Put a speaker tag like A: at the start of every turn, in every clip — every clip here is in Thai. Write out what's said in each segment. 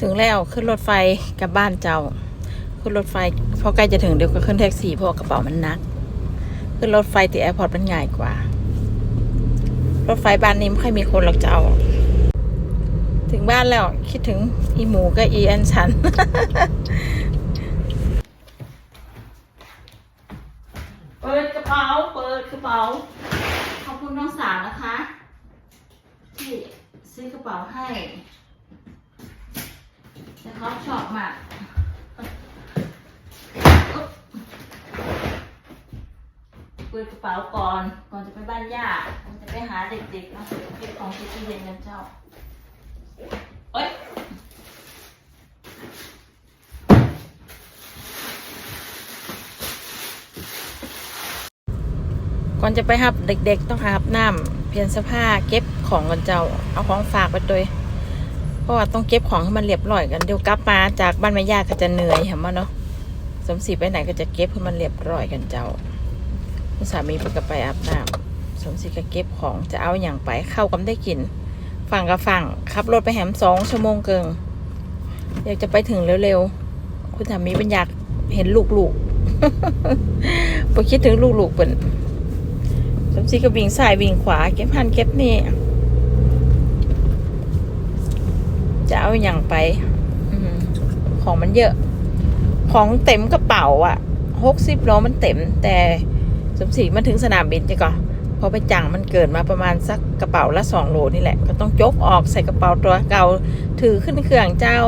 A: ถึงแล้วขึ้นรถไฟกลับบ้านเจ้า ขึ้นรถไฟพอใกล้จะถึงเดี๋ยวก็ขึ้นแท็กซี่เพราะกระเป๋ามันหนัก ขึ้นรถไฟที่แอร์พอร์ตมันง่ายกว่า รถไฟบ้านนี้ไม่ค่อยมีคนหรอกเจ้า ถึงบ้านแล้วคิดถึงอีหมูกับอีอันชันเปิดกระเป๋าเปิดกระเป๋าขอบคุณน้องสาวนะคะ ที่ซื้อกระเป๋าให้ แต่เขาชอบมากอุ๊บเปิดกระเป๋าก่อน ก่อนจะไปบ้านย่าก่อนจะไปหาเด็กๆเนาะเก็บของที่ตู้เย็นกันเจ้าเอ้ยก่อนจะไปหับเด็กๆ ต้องอาบน้ำเปลี่ยนเสื้อผ้าเก็บของกันเจ้า เอาของฝากไปด้วย เพราะว่าต้องเก็บของให้มันเรียบร้อยกันเดี๋ยวกลับมาจากบ้านแม่ย่าก็จะเหนื่อยเห็นไหมเนาะสมศรีไปไหนก็จะเก็บให้มันเรียบร้อยกันเจ้าคุณสามีไปก็ไปอาบน้ำสมศรีก็เก็บของจะเอาอย่างไปเข้ากันได้กินฝั่งกับฝั่งขับรถไปแหมสองชั่วโมงเกินอยากจะไปถึงเร็วๆคุณสามีเป็นอยากเห็นลูกๆพอคิดถึงลูกๆเป็นสมศรีก็วิ่งซ้ายวิ่งขวาเก็บหันเก็บนี่ จะเอาอย่างไปอมของมันเยอะ ของเต็มกระเป๋าอะหกสิบโลมันเต็ม แต่สมศรีมาถึงสนามบินจะก่อนพอไปจังมันเกิดมาประมาณสักกระเป๋าละสองโลนี่แหละ ก็ต้องยกออกใส่กระเป๋าตัวเก่าถือขึ้นเครื่องเจ้า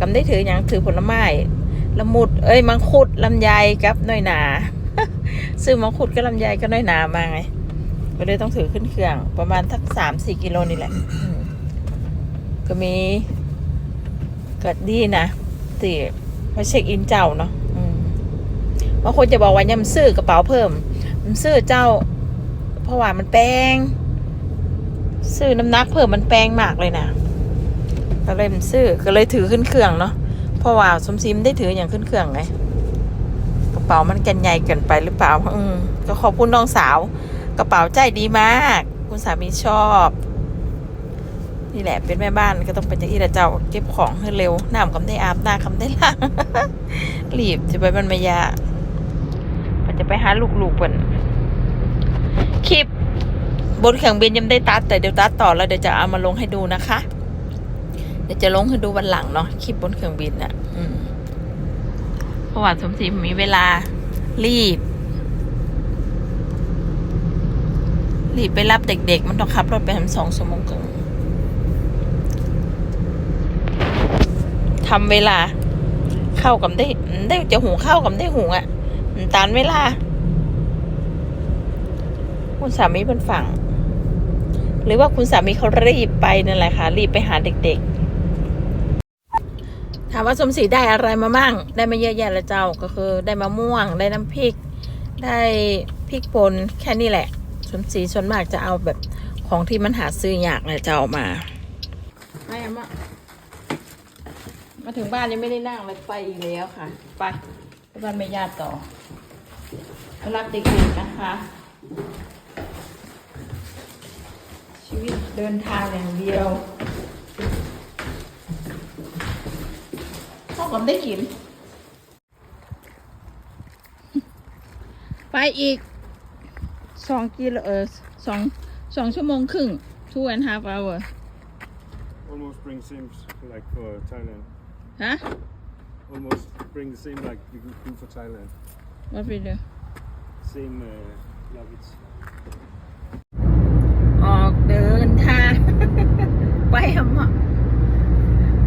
A: กำได้ถืออย่างถือผลไม้ละมุด เอ้ยมังคุดลำไยกับน้อยหนาซื้อมังคุดกับลำไยก็น้อยหนามาไงก็เลยต้องถือขึ้นเครื่องประมาณทักสามสี่กิโลนี่แหละอืม ก็มีก็ดีนะที่มาเช็คอินเจ้าเนาะบางคนจะบอกว่ายังซื้อกระเป๋าเพิ่มมันซื้อเจ้า เพราะว่ามันแพงซื้อน้ำหนักเพิ่มมันแพงมากเลยนะก็เลยมันซื้อก็เลยถือขึ้นเครื่องเนาะเพราะว่าสมซิมได้ถืออย่างขึ้นเครื่องไงกระเป๋ามันกันใหญ่เกินไปหรือเปล่าอืมก็ขอบคุณน้องสาว กระเป๋าใจดีมาก คุณสามีชอบ นี่แหละเป็นแม่บ้านก็ต้องเป็นอย่างที่ละเจ้าเก็บของให้เร็วน้ำคำได้อาบน้ำคำได้ล้างรีบจะไปบรรมายามันจะไปหาลูกๆเปิ่นคลิปบนเครื่องบินยังได้ตัด แต่เดี๋ยวตัดต่อแล้วเดี๋ยวจะเอามาลงให้ดูนะคะ เดี๋ยวจะลงให้ดูวันหลังเนาะคลิปบนเครื่องบินอะอืมเพราะว่าสมศรีมีเวลา รีบ รีบไปรับเด็ก ๆ มันต้องขับรถไปทำสองชั่วโมงครึ่ง ทำเวลา เข้ากับได้ได้จะหุงข้ากับได้หุงอะ่ะมันตานเวลา คุณสามีเป็นฝั่ง หรือว่าคุณสามีเขารีบไปนั่นแหละค่ะรีบไปหาเด็ก ๆ ถามว่าสมศรีได้อะไรมามั่งได้มาเยอะแยะล้วเจ้าก็คือ ได้มะม่วง ได้น้ำพริก ได้พริกป่นแค่นี้แหละ สมศรีส่วนมากจะเอาแบบของที่มันหาซื้อยากเลยจะเอามาไม่เอามา มาถึงบ้านยังไม่ได้นั่งเลยไปอีกแล้วค่ะ ไปไปบ้านแม่ญาติต่อไปรับเด็กๆนะคะ ชีวิตเดินทางอย่างเดียวเข้ากันได้กิน ไปอีกสองกิโลเออสองสองชั่วโมงครึ่ง two and a half hour
B: Almost bring same like for Thailand.
A: ฮะ
B: Almost bring the same like you do for Thailand.
A: what we do
B: Same uh, luggage.
A: ออกเดินทาง ไปหำอะ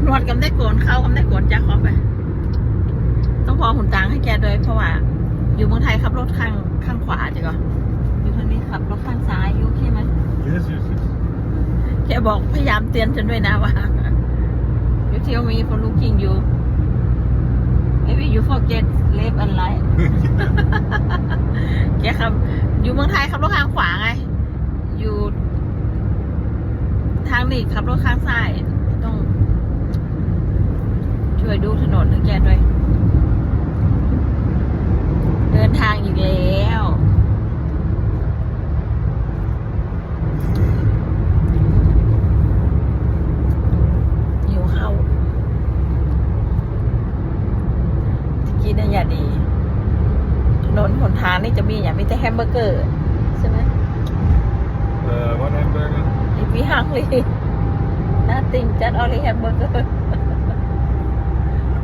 A: นวดกำได้โกนเข้ากำได้โกนจ้าขอไปต้องพอหุ่นตังให้แกด้วยเพราะว่า อยู่เมืองไทยขับรถข้างข้างขวาจ้ะก่อนอยู่ทางนี้ขับรถข้างซ้ายอยู่โอเคไหม
B: Yes, yes, yes.
A: แกบอกพยายามเตือนฉันด้วยนะว่า you tell me for looking you maybe you forget left and right แกครับอยู่เมืองไทยขับรถข้างขวาไง อยู่ ทางนี้ขับรถข้างซ้าย ต้อง ช่วยดูถนนให้แกด้วย เดินทางอีกแล้วหิวข้าว ทางนี่จะมีอย่างมีแต่แฮมเบอร์เกอร์ใช่ไหม
B: Uh, what hamburger?
A: อีพีฮังลี nothing just only hamburger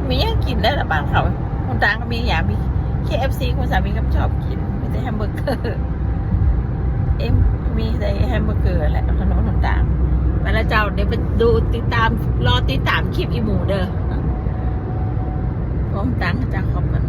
A: มีอย่างกินได้ละบ้านเขาคนต่างก็มีอย่างมี KFC คนสามีก็ชอบกินมีแต่แฮมเบอร์เกอร์เอ็มมีแต่แฮมเบอร์เกอร์แหละขนมคนต่างไปแล้วเจ้าเดี๋ยวไปดูติดตามรอติดตามคลิปอีหมูเด้อ ผมต่างก็จะขอบกัน